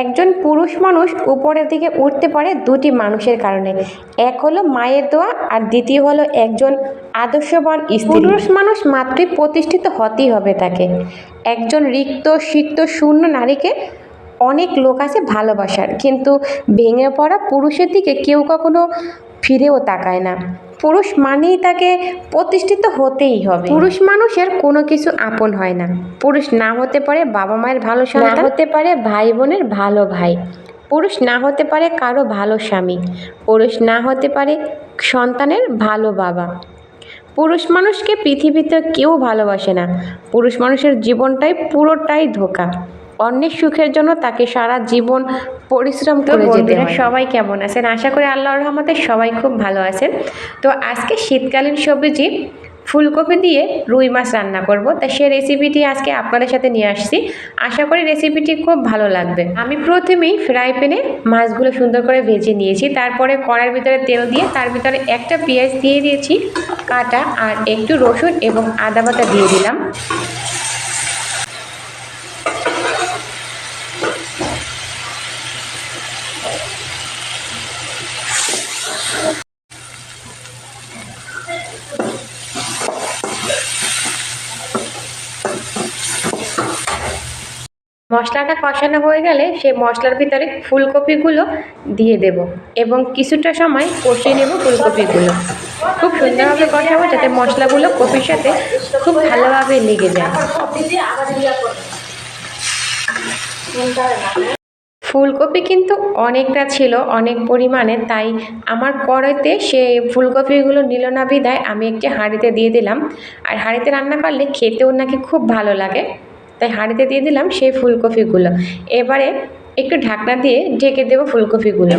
একজন পুরুষ মানুষ উপরের দিকে উঠতে পারে দুটি মানুষের কারণে। এক হলো মায়ের দোয়া আর দ্বিতীয় হলো একজন আদর্শবান স্ত্রী। পুরুষ মানুষ মাত্রই প্রতিষ্ঠিত হতেই হবে তাকে। একজন রিক্ত, সিক্ত, শূন্য নারীকে অনেক লোক আছে ভালোবাসার, কিন্তু ভেঙে পড়া পুরুষের দিকে কেউ কখনো ফিরেও তাকায় না। পুরুষ মানেই তাকে প্রতিষ্ঠিত হতেই হবে। পুরুষ মানুষের কোনো কিছু আপন হয় না। পুরুষ না হতে পারে বাবা মায়ের ভালো সন্তান। হতে পারে ভাই বোনের ভালো ভাই। পুরুষ না হতে পারে কারও ভালো স্বামী। পুরুষ না হতে পারে সন্তানের ভালো বাবা। পুরুষ মানুষকে পৃথিবীতে কেউ ভালোবাসে না। পুরুষ মানুষের জীবনটাই পুরোটাই ধোকা। অন্যের সুখের জন্য তাকে সারা জীবন পরিশ্রম করে যেতে হয়। সবাই কেমন আছেন? আশা করি আল্লাহর রহমতে সবাই খুব ভালো আছেন। তো আজকে শীতকালীন সবজি ফুলকপি দিয়ে রুই মাছ রান্না করব। তা সে রেসিপিটি আজকে আপনাদের সাথে নিয়ে আসছি। আশা করি রেসিপিটি খুব ভালো লাগবে। আমি প্রথমেই ফ্রাই প্যানে মাছগুলো সুন্দর করে ভেজে নিয়েছি। তারপরে কড়ার ভিতরে তেল দিয়ে তার ভিতরে একটা পেঁয়াজ দিয়ে দিয়েছি কাটা আর একটু রসুন এবং আদা বাটা দিয়ে দিলাম। মশলাটা কষানো হয়ে গেলে সেই মশলার ভিতরে ফুলকপিগুলো দিয়ে দেব এবং কিছুটা সময় কষিয়ে নেব ফুলকপিগুলো। খুব সুন্দরভাবে কষাবো যাতে মশলাগুলো কপির সাথে খুব ভালোভাবে লেগে যায়। ফুলকপি কিন্তু অনেকটা ছিল, অনেক পরিমাণে, তাই আমার কড়াইতে সে ফুলকপিগুলো নিল না বিদায় আমি একটি হাঁড়িতে দিয়ে দিলাম। আর হাঁড়িতে রান্না করলে খেতেও নাকি খুব ভালো লাগে। তাই হাঁড়িতে দিয়ে দিলাম সেই ফুলকপিগুলো। এবারে একটু ঢাকনা দিয়ে ঢেকে দেবো ফুলকপিগুলো।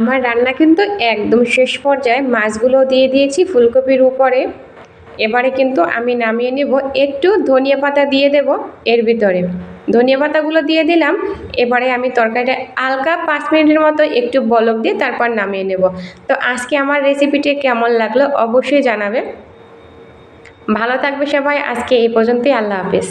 আমার রান্না কিন্তু একদম শেষ পর্যায়ে মাছগুলো দিয়ে দিয়েছি ফুলকপির উপরে। এবারে কিন্তু আমি নামিয়ে নেব, একটু ধনিয়া পাতা দিয়ে দেব এর ভিতরে। ধনিয়া পাতাগুলো দিয়ে দিলাম, এবারে আমি তরকারিটা হালকা পাঁচ মিনিটের মতো একটু বলক দিয়ে তারপর নামিয়ে নেব। তো আজকে আমার রেসিপিটি কেমন লাগল অবশ্যই জানাবে। ভালো থাকবে সবাই, আজকে এই পর্যন্তই, আল্লাহ হাফেজ।